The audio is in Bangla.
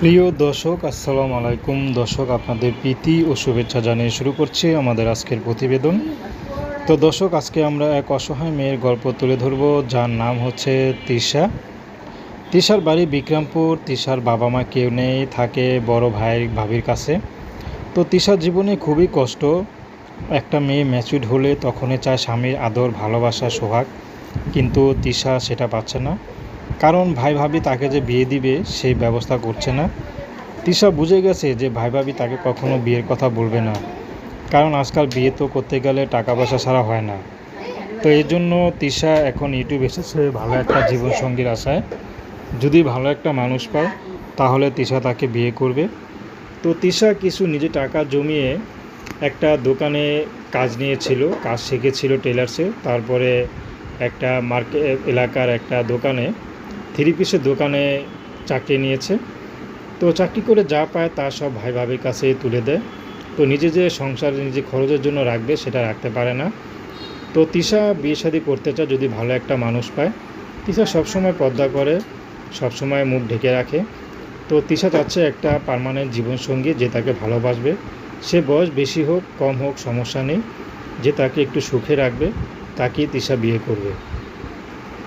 প্রিয় দর্শক, আসসালামু আলাইকুম। দর্শক, আপনাদের প্রীতি ও শুভেচ্ছা জানিয়ে শুরু করছি আমাদের আজকের প্রতিবেদন। তো দর্শক, আজকে আমরা এক অসহায় মেয়ের গল্প তুলে ধরব, যার নাম হচ্ছে তিশা। তিশার বাড়ি বিক্রমপুর। তিশার বাবা মা কেউ নেই, থাকে বড় ভাই, ভাবির কাছে। তো তিশার জীবনে খুবই কষ্ট। একটা মেয়ে ম্যাচুড হলে তখনই চায় স্বামীর আদর, ভালোবাসা, সোহাগ। কিন্তু তিশা সেটা পাচ্ছে না। কারণ ভাই ভাবি তাকে যে বিয়ে দিবে সেই ব্যবস্থা করছে না। তিশা বুঝে গেছে যে ভাই ভাবি তাকে কখনো বিয়ের কথা বলবে না। কারণ আজকাল বিয়ে তো করতে গেলে টাকা পয়সা ছাড়া হয় না। তো এই জন্য তিশা এখন ইউটিউব এসেছে ভালো একটা জীবনসঙ্গীর আশায়। যদি ভালো একটা মানুষ পায়, তাহলে তিশা তাকে বিয়ে করবে। তো তিশা কিছু নিজে টাকা জমিয়ে একটা দোকানে কাজ নিয়েছিল, কাজ শিখেছিল টেলার্সে। তারপরে একটা মার্কেট এলাকার একটা দোকানে থ্রি পিসের দোকানে চাকরি নিয়েছে। তো চাকরি করে যা পায় তা সব ভাই ভাবির কাছে তুলে দেয়। তো নিজে যে সংসার নিজে খরচের জন্য রাখবে সেটা রাখতে পারে না। তো তিশা বিয়ে শাদী করতে চায় যদি ভালো একটা মানুষ পায়। তিশা সবসময় পর্দা করে, সবসময় মুখ ঢেকে রাখে। তো তিশা চাচ্ছে একটা পার্মানেন্ট জীবনসঙ্গী যে তাকে ভালোবাসবে। সে বয়স বেশি হোক, কম হোক, সমস্যা নেই। যে তাকে একটু সুখে রাখবে, তাকেই তিশা বিয়ে করবে।